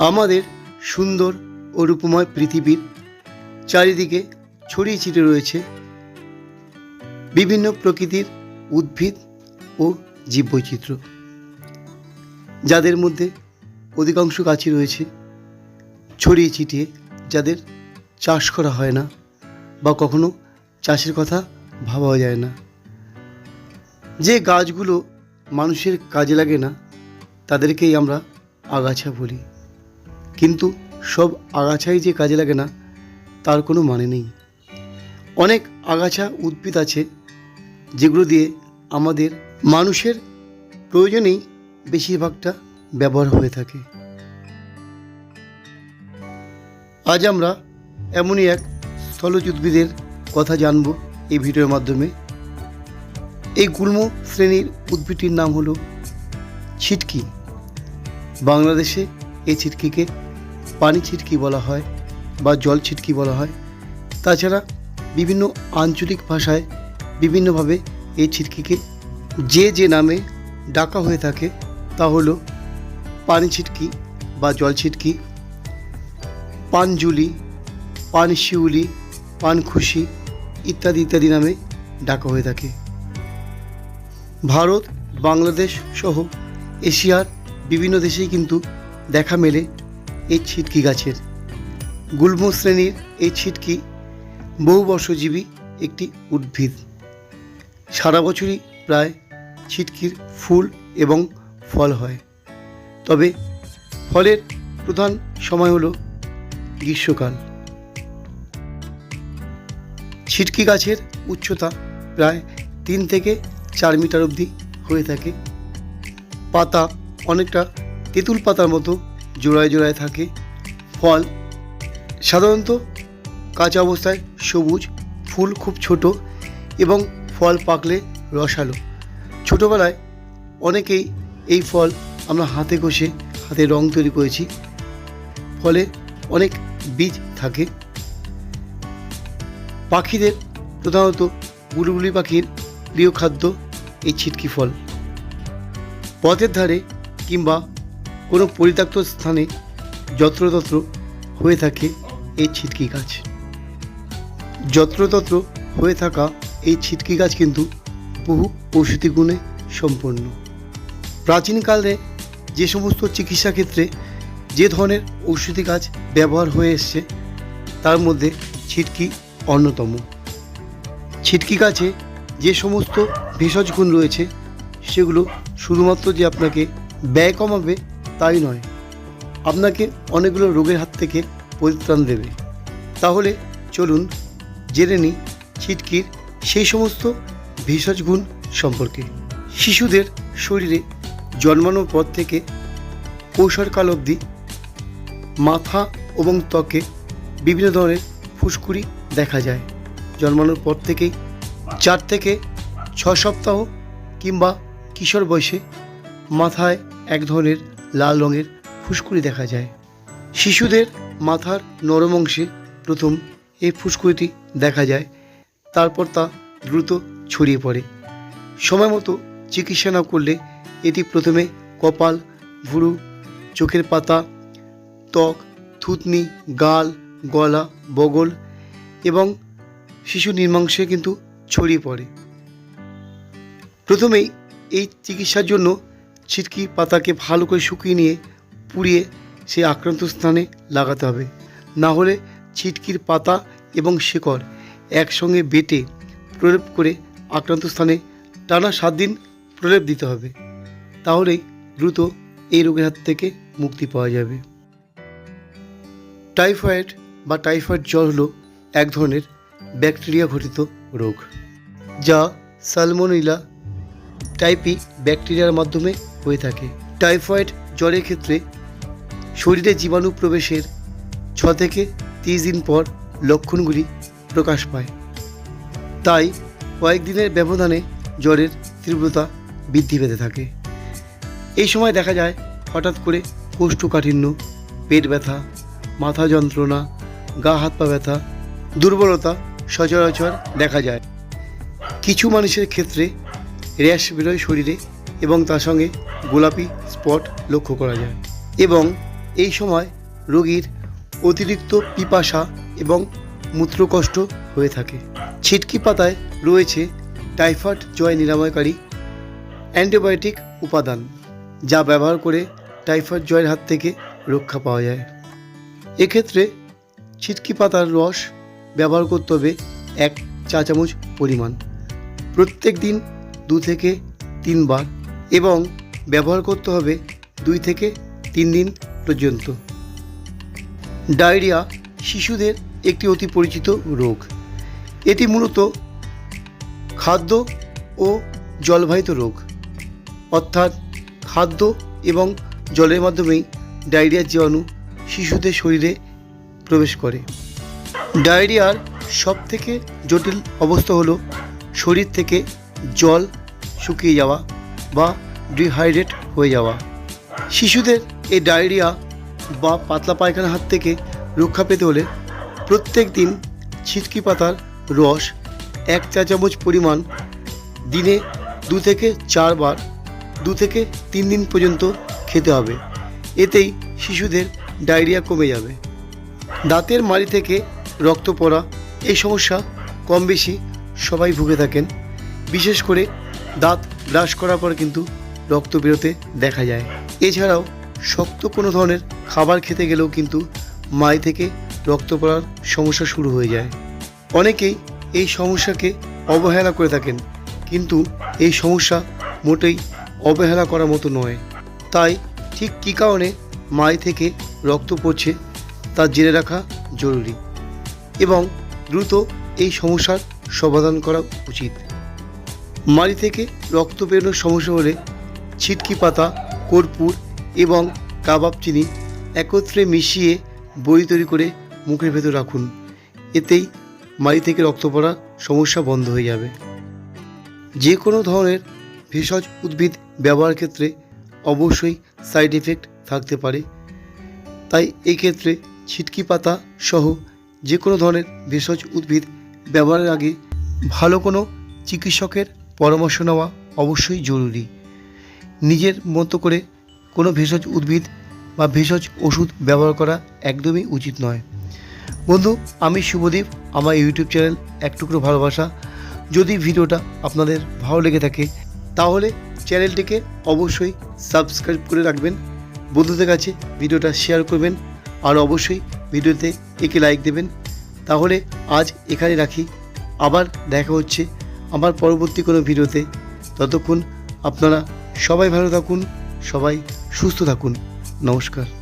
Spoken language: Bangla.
আমাদের সুন্দর ও রূপময় পৃথিবীর চারিদিকে ছড়িয়ে ছিটে রয়েছে বিভিন্ন প্রকৃতির উদ্ভিদ ও জীববৈচিত্র্য। যাদের মধ্যে অধিকাংশ গাছই রয়েছে, ছড়িয়ে ছিটিয়ে যাদের চাষ করা হয় না বা কখনো চাষের কথা ভাবাও যায় না। যে গাছগুলো মানুষের কাজে লাগে না, তাদেরকেই আমরা আগাছা বলি। কিন্তু সব আগাছাই যে কাজে লাগে না, তার কোনো মানে নেই। অনেক আগাছা উদ্ভিদ আছে, যেগুলো দিয়ে আমাদের মানুষের প্রয়োজনেই বেশিরভাগটা ব্যবহার হয়ে থাকে। আজ আমরা এমনই এক স্থলজ উদ্ভিদের কথা জানব এই ভিডিওর মাধ্যমে। এই গুল্ম শ্রেণির উদ্ভিদটির নাম হলো ছিটকি। বাংলাদেশে এই ছিটকিকে পানি ছিটকি বলা হয় বা জল ছিটকি বলা হয়। তাছাড়া বিভিন্ন আঞ্চলিক ভাষায় বিভিন্নভাবে এই ছিটকিকে যে যে নামে ডাকা হয়ে থাকে তা হলো পানি ছিটকি বা জল ছিটকি পানজুলি পানশিউলি, পানখুশি ইত্যাদি ইত্যাদি নামে ডাকা হয়ে থাকে। ভারত, বাংলাদেশ সহ এশিয়ার বিভিন্ন দেশেই কিন্তু দেখা মেলে এই ছিটকি গাছের। গুল্ম শ্রেণির এই ছিটকি বহু বর্ষজীবী একটি উদ্ভিদ। সারা বছরই প্রায় ছিটকির ফুল এবং ফল হয়। তবে ফলের প্রধান সময় হলো গ্রীষ্মকাল। ছিটকি গাছের উচ্চতা প্রায় তিন থেকে চার মিটার অবধি হয়ে থাকে। পাতা অনেকটা তেঁতুল পাতার মতো জোড়ায় জোড়ায় থাকে। ফল, সাধারণত কাঁচা অবস্থায় সবুজ, ফুল খুব ছোট এবং ফল পাকলে রসালো। ছোটোবেলায় অনেকেই এই ফল আমরা হাতে কষে হাতে রং তৈরি করেছি। ফলে অনেক বীজ থাকে। পাখিদের প্রধানত বুলবুলি পাখির প্রিয় খাদ্য এই ছিটকি ফল। পথের ধারে কিংবা কোনো পরিত্যক্ত স্থানে যত্রতত্র হয়ে থাকে এই ছিটকি গাছ। যত্রতত্র হয়ে থাকা এই ছিটকি গাছ কিন্তু বহু ঔষধি গুণে সম্পন্ন। প্রাচীনকালে যে সমস্ত চিকিৎসা ক্ষেত্রে যে ধরনের ঔষধি গাছ ব্যবহার হয়ে এসছে, তার মধ্যে ছিটকি অন্যতম। ছিটকি গাছে যে সমস্ত ভেষজ গুণ রয়েছে, সেগুলো শুধুমাত্র যে আপনাকে ব্যয় কমাবে তাই নয়। আপনাকে অনেকগুলো রোগের হাত থেকে পরিত্রাণ দেবে। তাহলে চলুন জেনে নিই ছিটকির সেই সমস্ত ভেষজ গুণ সম্পর্কে। শিশুদের শরীরে জন্মানোর পর থেকে কৈশোরকাল অবধি মাথা এবং ত্বকে বিভিন্ন ধরনের ফুসকুড়ি দেখা যায়। জন্মানোর পর থেকেই চার থেকে ছ সপ্তাহ কিংবা কিশোর বয়সে মাথায় এক ধরনের লাল রঙের ফুসকুড়ি দেখা যায়। শিশুদের মাথার নরম অংশে প্রথম এই ফুসকুড়িটি দেখা যায়, তারপর তা দ্রুত ছড়িয়ে পড়ে। সময় মতো চিকিৎসা না করলে এটি প্রথমে কপাল, ভুরু, চোখের পাতা, ত্বক, থুতনি, গাল, গলা, বগল এবং শিশু নির্মাংসে কিন্তু ছড়িয়ে পড়ে। প্রথমেই এই চিকিৎসার জন্য ছিটকি পাতাকে ভালো করে শুকিয়ে নিয়ে পুড়িয়ে সেই আক্রান্ত স্থানে লাগাতে হবে। না হলে ছিটকির পাতা এবং শেকড় একসঙ্গে বেটে প্রলেপ করে আক্রান্ত স্থানে টানা সাত দিন প্রলেপ দিতে হবে। তাহলেই দ্রুত এই রোগের হাত থেকে মুক্তি পাওয়া যাবে। টাইফয়েড বা টাইফয়েড জ্বর হলো এক ধরনের ব্যাকটেরিয়া ঘটিত রোগ, যা সালমোনিলা টাইপি ব্যাকটেরিয়ার মাধ্যমে হয়ে থাকে। টাইফয়েড জ্বরের ক্ষেত্রে শরীরে জীবাণু প্রবেশের ছ থেকে তিরিশ দিন পর লক্ষণগুলি প্রকাশ পায়। তাই কয়েকদিনের ব্যবধানে জ্বরের তীব্রতা বৃদ্ধি পেতে থাকে। এই সময় দেখা যায় হঠাৎ করে কোষ্ঠকাঠিন্য, পেট ব্যথা, মাথা যন্ত্রণা, গা হাত পা ব্যথা, দুর্বলতা সচরাচর দেখা যায়। কিছু মানুষের ক্ষেত্রে র্যাশ বেরোয় শরীরে এবং তার সঙ্গে গোলাপি স্পট লক্ষ্য করা যায়। এবং এই সময় রোগীর অতিরিক্ত পিপাসা এবং মূত্রকষ্ট হয়ে থাকে। ছিটকি পাতায় রয়েছে টাইফয়েড জয় নিরাময়কারী অ্যান্টিবায়োটিক উপাদান, যা ব্যবহার করে টাইফয়েড জয়ের হাত থেকে রক্ষা পাওয়া যায়। এক্ষেত্রে ছিটকি পাতার রস ব্যবহার করতে হবে এক চা চামচ পরিমাণ। প্রত্যেক দিন দু থেকে তিনবার এবং ব্যবহার করতে হবে দুই থেকে তিন দিন পর্যন্ত। ডায়রিয়া শিশুদের একটি অতি পরিচিত রোগ। এটি মূলত খাদ্য ও জলবাহিত রোগ। অর্থাৎ খাদ্য এবং জলের মাধ্যমেই ডায়রিয়ার জীবাণু শিশুদের শরীরে প্রবেশ করে। ডায়রিয়ার সবথেকে জটিল অবস্থা হলো শরীর থেকে জল শুকিয়ে যাওয়া বা ডিহাইড্রেট হয়ে যাওয়া। শিশুদের এই ডায়রিয়া বা পাতলা পায়খানার হাত থেকে রক্ষা পেতে হলে প্রত্যেক দিন ছিটকি পাতার রস এক চা চামচ পরিমাণ দিনে দু থেকে চারবার দু থেকে তিন দিন পর্যন্ত খেতে হবে। এতেই শিশুদের ডায়রিয়া কমে যাবে। দাঁতের মাড়ি থেকে রক্ত পড়া এই সমস্যা কম বেশি সবাই ভুগে থাকেন। বিশেষ করে দাঁত ব্রাশ করার পর কিন্তু রক্ত বেরোতে দেখা যায়। এছাড়াও শক্ত কোনো ধরনের খাবার খেতে গেলেও কিন্তু মাই থেকে রক্ত পড়ার সমস্যা শুরু হয়ে যায়। অনেকেই এই সমস্যাকে অবহেলা করে থাকেন, কিন্তু এই সমস্যা মোটেই অবহেলা করার মতো নয়। তাই ঠিক কী কারণে মাই থেকে রক্ত পড়ছে তা জেনে রাখা জরুরি এবং দ্রুত এই সমস্যার সমাধান করা উচিত। মাড়ি থেকে রক্ত বেরোনোর সমস্যা হলে ছিটকি পাতা, কর্পূর এবং কাবাব চিনি একত্রে মিশিয়ে বড়ি তৈরি করে মুখের ভেতর রাখুন। এতেই মাড়ি থেকে রক্ত পড়ার সমস্যা বন্ধ হয়ে যাবে। যে কোনো ধরনের ভেষজ উদ্ভিদ ব্যবহার ক্ষেত্রে অবশ্যই সাইড এফেক্ট থাকতে পারে। তাই এই ক্ষেত্রে ছিটকি পাতা সহ যে কোনো ধরনের ভেষজ উদ্ভিদ ব্যবহারের আগে ভালো কোনো চিকিৎসকের পরামর্শ নেওয়া অবশ্যই জরুরি। নিজের মতো করে কোনো ভেষজ উদ্ভিদ বা ভেষজ ওষুধ ব্যবহার করা একদমই উচিত নয়। বন্ধু, আমি শুভদীপ, আমার ইউটিউব চ্যানেল এক টুকরো ভালোবাসা। যদি ভিডিওটা আপনাদের ভালো লেগে থাকে, তাহলে চ্যানেলটিকে অবশ্যই সাবস্ক্রাইব করে রাখবেন। বন্ধুদের কাছে ভিডিওটা শেয়ার করবেন আর অবশ্যই ভিডিওতে একে লাইক দেবেন। তাহলে আজ এখানে রাখি। আবার দেখা হচ্ছে আমার পরবর্তী কোনো ভিডিওতে। ততক্ষণ আপনারা সবাই ভালো থাকুন সবাই সুস্থ থাকুন। নমস্কার।